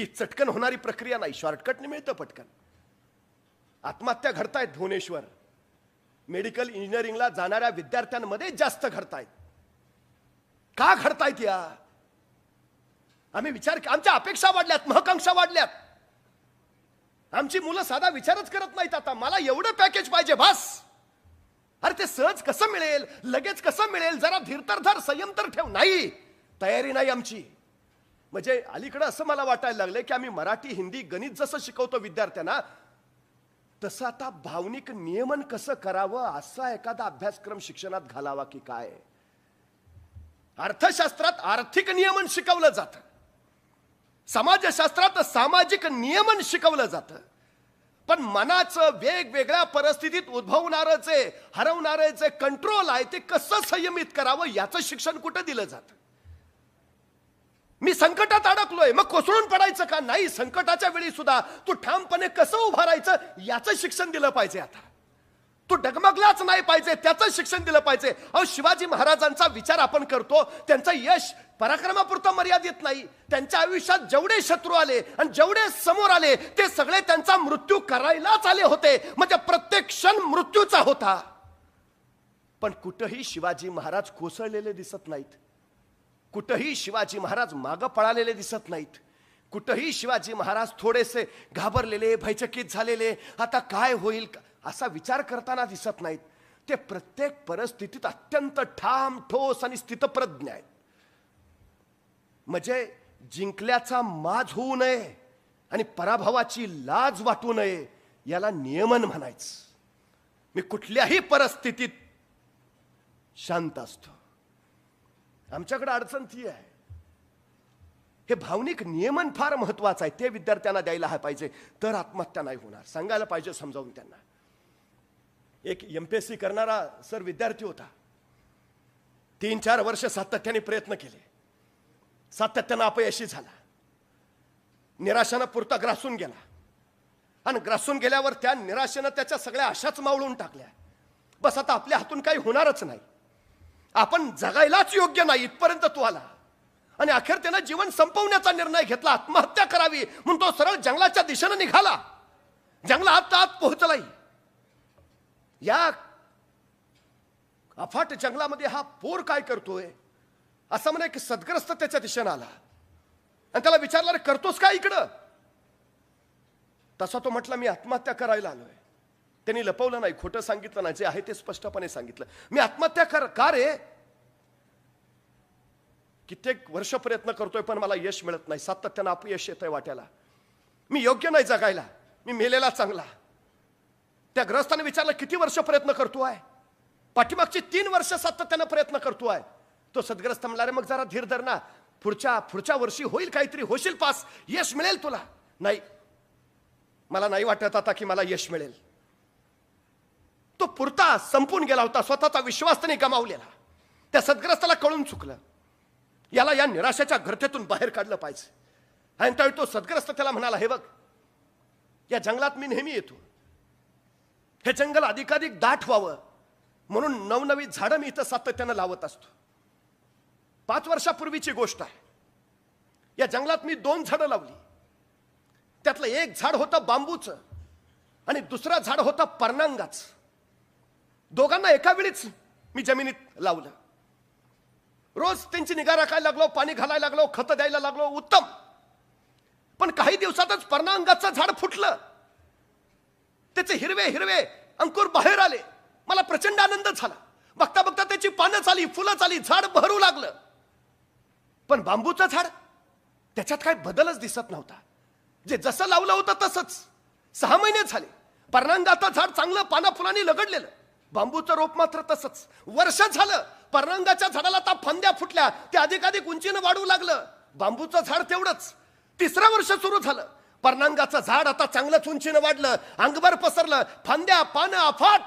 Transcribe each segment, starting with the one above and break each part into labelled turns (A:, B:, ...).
A: ही चटकन होणारी प्रक्रिया नाही. शॉर्टकटने मिळतं पटकन. आत्महत्या घडतायत भुवनेश्वर. मेडिकल इंजिनिअरिंगला जाणाऱ्या विद्यार्थ्यांमध्ये जास्त घडतायत. का घडतायत या? आम्ही विचार आमच्या अपेक्षा वाढल्यात महकांक्षा वाढल्यात. आमची मुलं साधा विचारच करत नाहीत आता. मला एवढं पॅकेज पाहिजे भास अरे ते सहज कसं मिळेल? लगेच कसं मिळेल? जरा धीर तर धर संयम तर ठेव. नाही तयारी नाही आमची. म्हणजे अलीकडं असं मला वाटायला लागलं की आम्ही मराठी हिंदी गणित जसं शिकवतो विद्यार्थ्यांना तसं आता भावनिक नियमन कसं करावं असा एखादा अभ्यासक्रम शिक्षणात घालावा की काय? अर्थशास्त्रात आर्थिक नियमन शिकवलं जातं. समाजशास्त्रात सामाजिक नियमन शिकवलं जातं. पण मनाचं वेगवेगळ्या परिस्थितीत उद्भवणारं जे हरवणारं जे कंट्रोल आहे ते कसं संयमित करावं याचं शिक्षण कुठं दिलं जातं? मी संकटात अडकलोय. मग कोसळून पडायचं का? नाही संकटाच्या वेळी सुद्धा तू ठामपणे कसं उभं राहायचं याचं शिक्षण दिलं पाहिजे आता. तू डगमगलाच नाही पाहिजे त्याचं शिक्षण दिलं पाहिजे. अहो शिवाजी महाराजांचा विचार आपण करतो त्यांचं यश पराक्रमापुरतं मर्यादित नाही. त्यांच्या आयुष्यात जेवढे शत्रू आले आणि जेवढे समोर आले ते सगळे त्यांचा मृत्यू करायलाच आले होते. म्हणजे प्रत्येक क्षण मृत्यूचा होता. पण कुठंही शिवाजी महाराज कोसळलेले दिसत नाहीत. कुठंही शिवाजी महाराज मागं पळालेले दिसत नाहीत. कुठंही शिवाजी महाराज थोडेसे घाबरलेले भयचकित झालेले आता काय होईल का- असा विचार करताना दिसत नाहीत. ते प्रत्येक परिस्थितीत अत्यंत ठाम ठोस आणि स्थितप्रज्ञ आहेत. म्हणजे जिंकल्याचा माज होऊ नये आणि पराभवाची लाज वाटू नये याला नियमन म्हणायचं. मी कुठल्याही परिस्थितीत शांत असतो. आमच्याकडे अडचण ती आहे. हे भावनिक नियमन फार महत्वाचं आहे. ते विद्यार्थ्यांना द्यायला हा पाहिजे. तर आत्महत्या नाही होणार. सांगायला पाहिजे समजावून त्यांना. एक एम पी एस सी करणारा सर विद्यार्थी होता. तीन चार वर्ष सातत्याने प्रयत्न केले. सातत्यानं अपयशी झाला. निराशानं पुरता ग्रासून गेला. आणि ग्रासून गेल्यावर त्या निराशेनं त्याच्या सगळ्या आशाच मावळून टाकल्या. बस आता आपल्या हातून काही होणारच नाही. आपण जगायलाच योग्य नाही इथपर्यंत तू आला. आणि अखेर त्यानं जीवन संपवण्याचा निर्णय घेतला आत्महत्या करावी म्हणून तो सरळ जंगलाच्या दिशेनं निघाला. जंगलात आत पोहोचलाय. या अफाट जंगलामध्ये हा पोर काय करतोय? असं म्हणे की सदग्रस्त त्याच्या दिशेनं आला. आणि त्याला विचारलं करतोस काय इकडं? तसा तो म्हटला मी आत्महत्या करायला आलोय. त्यांनी लपवलं नाही खोटं सांगितलं नाही जे आहे ते स्पष्टपणे सांगितलं. मी आत्महत्या कर का रे? कित्येक वर्ष प्रयत्न करतोय पण मला यश मिळत नाही. सातत्यानं अपयश येतंय वाट्याला. मी योग्य नाही जगायला. मी मेलेला चांगला. त्या ग्रस्ताने विचारलं किती वर्ष प्रयत्न करतो आहे पाठीमागची तीन वर्ष सातत्यानं प्रयत्न करतो आहे तो सदग्रस्त म्हणला रे मग जरा धीर धर ना. पुढच्या पुढच्या वर्षी होईल काहीतरी होशील पास. यश मिळेल तुला. नाही. मला नाही वाटत आता की मला यश मिळेल. तो पुरता संपून गेला होता स्वतःचा विश्वास त्याने गमावलेला. त्या सदग्रस्ताला कळून चुकलं. याला या निराशेच्या गर्तेतून बाहेर काढलं पाहिजे. आणि त्यावेळी तो सदग्रस्त त्याला म्हणाला हे बघ या जंगलात मी नेहमी येतो. हे जंगल अधिकाधिक दाट व्हावं. म्हणून नवनवी झाडं मी इथं सातत्यानं लावत असतो. पाच वर्षापूर्वीची गोष्ट आहे. या जंगलात मी दोन झाडं लावली. त्यातलं एक झाड होतं बांबूचं आणि दुसरं झाड होतं पर्नांगाच दोघांना एका वेळीच मी जमिनीत लावलं. रोज त्यांची निगा राखायला लागलो पाणी घालायला लागलो खतं द्यायला लागलो उत्तम. पण काही दिवसातच पर्णांगाचं झाड फुटलं. त्याचे हिरवे हिरवे अंकुर बाहेर आले. मला प्रचंड आनंद झाला. बघता बघता त्याची पानं चाली फुलं चाली झाड बहरू लागलं. पण बांबूचं झाड त्याच्यात काय बदलच दिसत नव्हता. जे जसं लावलं होतं तसंच. सहा महिने झाले. पर्णांगाचं झाड चांगलं पाना फुलांनी लगडलेलं. बांबूचं रोप मात्र तसंच. वर्ष झालं पर्णांगाच्या झाडाला आता फांद्या फुटल्या ते अधिकाधिक उंचीनं वाढू लागलं. बांबूचं झाड तेवढंच. तिसरं वर्ष सुरू झालं. पर्णांगाचं झाड आता चांगलंच उंचीनं वाढलं अंगभर पसरलं फांद्या पानं अफाट.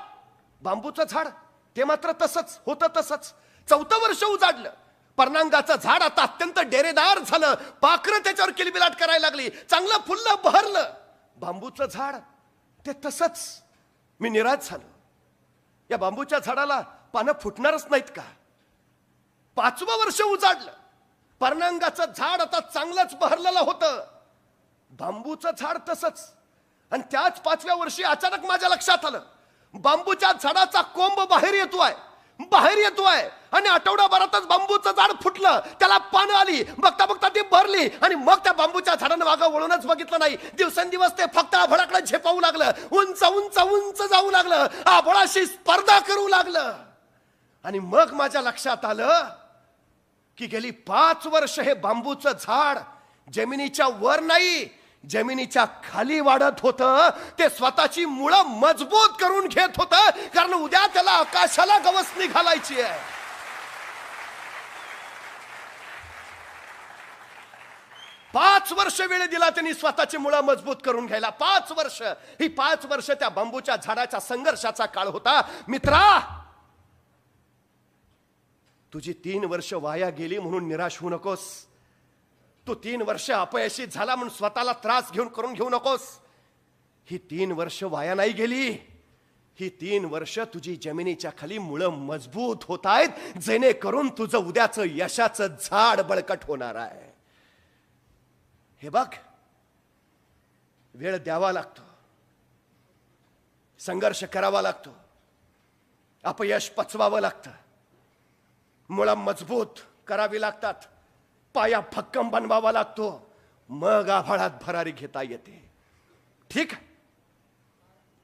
A: बांबूचं झाड ते मात्र तसंच होतं तसंच. चौथं वर्ष उजाडलं. पर्णांगाचं झाड आता अत्यंत डेरेदार झालं. पाखरं त्याच्यावर किलबिलाट करायला लागली. चांगलं फुललं बहरलं. बांबूचं झाड ते तसंच. मी निराश झालो. या बांबूच्या झाडाला पानं फुटणारच नाहीत का? पाचवं वर्ष उजाडलं. पर्णांगाचं झाड आता चांगलंच बहरलेलं होतं. बांबूचं झाड तसंच. आणि त्याच पाचव्या वर्षी अचानक माझ्या लक्षात आलं. बांबूच्या झाडाचा कोंब बाहेर येतो आहे बाहेर येतोय. आणि आठवडाभरातच बांबूचं झाड फुटलं. त्याला पानं आली. बघता बघता ती भरली. आणि मग त्या बांबूच्या झाडानं मागं वळूनच बघितलं नाही. दिवसेंदिवस ते फक्त आभळाकडे झेपावू लागलं. उंच उंच उंच जाऊ लागलं. आभळाशी स्पर्धा करू लागलं. आणि मग माझ्या लक्षात आलं की गेली पाच वर्ष हे बांबूचं झाड जमिनीच्या वर नाही जमिनीच्या खाली वाढत होतं. ते स्वतःची मुळं मजबूत करून घेत होतं. कारण उद्या त्याला आकाशाला गवसणी घालायची आहे. पाच वर्ष वेळ दिला त्यांनी स्वतःची मुळं मजबूत करून घ्यायला. पाच वर्ष. ही पाच वर्ष त्या बांबूच्या झाडाच्या संघर्षाचा काळ होता. मित्रा! तुझी तीन वर्ष वाया गेली म्हणून निराश होऊ नकोस. तू तीन वर्ष अपयशी झाला म्हणून स्वतःला त्रास घेऊन करून घेऊ नकोस. ही तीन वर्ष वाया नाही गेली. ही तीन वर्ष तुझी जमिनीच्या खाली मुळं मजबूत होत आहेत जेणेकरून तुझं उद्याचं यशाचं झाड बळकट होणार आहे. हे बघ वेळ द्यावा लागतो. संघर्ष करावा लागतो. अपयश पचवावं लागतं. मुळं मजबूत करावी लागतात. पाया भक्कम बनवावा लागतो. मग आभाळात भरारी घेता येते. ठीक?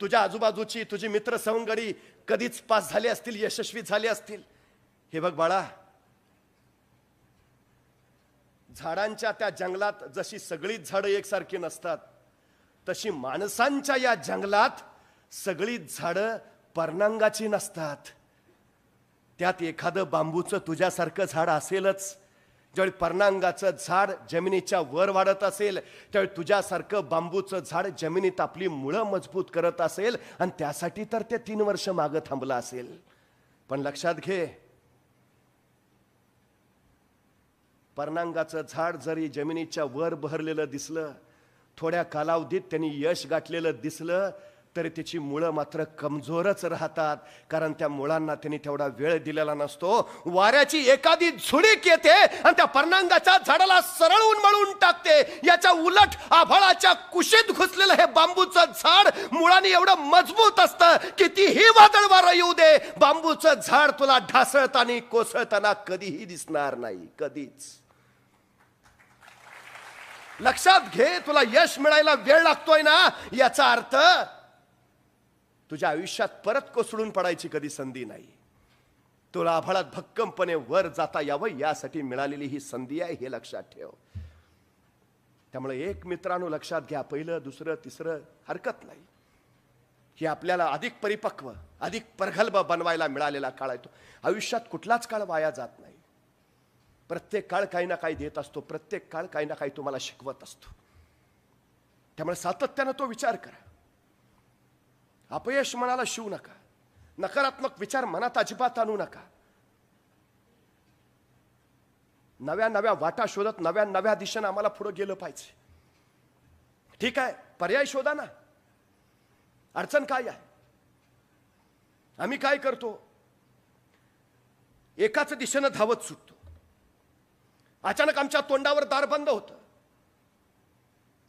A: तुझ्या आजूबाजूची तुझी मित्र सवंगडी कधीच पास झाले असतील यशस्वी झाले असतील? हे बघ बाळा. झाडांच्या त्या जंगलात जशी सगळीच झाडं एकसारखी नसतात तशी माणसांच्या या जंगलात सगळीच झाडं पर्णांगाची नसतात. त्यात एखादं बांबूचं तुझ्यासारखं झाड असेलच ज्यावेळी पर्णांगाचं झाड जमिनीच्या वर वाढत असेल त्यावेळी तुझ्यासारखं बांबूचं झाड जमिनीत आपली मुळं मजबूत करत असेल आणि त्यासाठी तर ते तीन वर्ष मागं थांबलं असेल. पण लक्षात घे पर्णांगाचं झाड जरी जमिनीच्या वर बहरलेलं दिसलं थोड्या कालावधीत त्यांनी यश गाठलेलं दिसलं तरी त्याची मुळं मात्र कमजोरच राहतात. कारण त्या मुळांना त्यांनी तेवढा वेळ दिलेला नसतो. वाऱ्याची एखादी झुडीक येते आणि त्या पर्णांगाच्या झाडाला सरळ उन्मळून टाकते. याच्या उलट आभाळाच्या कुशीत घुसलेलं हे बांबूचं झाड मुळाने एवढं मजबूत असतं कितीही वादळ वारं येऊ दे. बांबूचं झाड तुला ढासळताना कोसळताना कधीही दिसणार नाही. कधीच. लक्षात घे तुला यश मिळायला वेळ लागतोय ना? याचा अर्थ तुझ्या आयुष्यात परत कोसळून पडायची कधी संधी नाही. तुला आभाळात भक्कमपणे वर जाता यावं यासाठी मिळालेली ही संधी आहे हे लक्षात ठेव. त्यामुळे एक मित्रांनो लक्षात घ्या पहिलं दुसरं तिसरं हरकत नाही. हे आपल्याला अधिक परिपक्व अधिक प्रगल्भ बनवायला मिळालेला काळ आहे तो. आयुष्यात कुठलाच काळ वाया जात नाही. प्रत्येक काळ काही ना काही देत असतो प्रत्येक काळ काही ना काही तुम्हाला शिकवत असतो. त्यामुळे सातत्यानं तो विचार करा. अपयश मनाला शिवू नका. नकारात्मक विचार मनात अजिबात आणू नका. नव्या नव्या वाटा शोधत नव्या नव्या दिशेनं आम्हाला पुढे गेलं पाहिजे. ठीक आहे पर्याय शोधा ना. अडचण काय आहे? आम्ही काय करतो? एकाच दिशेनं धावत सुटतो. अचानक आमच्या तोंडावर दार बंद होतं.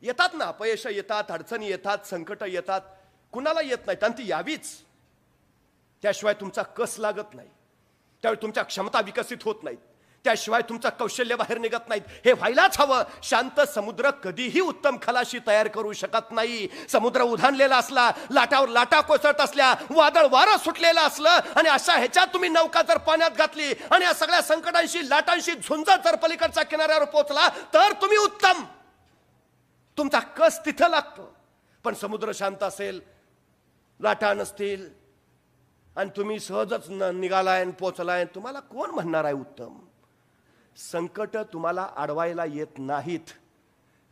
A: येतात ना अपयश येतात अडचणी येतात संकट येतात. कुणाला येत नाहीत आणि ती यावीच. त्याशिवाय तुमचा कस लागत नाही. त्यावेळी तुमच्या क्षमता विकसित होत नाहीत. त्याशिवाय तुमचं कौशल्य बाहेर निघत नाहीत. हे व्हायलाच हवं. शांत समुद्र कधीही उत्तम खलाशी तयार करू शकत नाही. समुद्र उधाणलेला असला लाटावर लाटा कोसळत असल्या वादळ वारं सुटलेलं असलं आणि अशा ह्याच्यात तुम्ही नौका जर पाण्यात घातली आणि या सगळ्या संकटांशी लाटांशी झुंज जर पलीकडच्या किनाऱ्यावर पोहोचला तर तुम्ही उत्तम. तुमचा कस तिथं लागतो. पण समुद्र शांत असेल लाटा नसतील. आणि तुम्ही सहजच न निघालाय आणि पोचलाय तुम्हाला कोण म्हणणार आहे उत्तम? संकट तुम्हाला अडवायला येत नाहीत.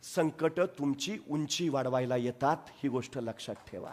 A: संकट तुमची उंची वाढवायला येतात ही गोष्ट लक्षात ठेवा.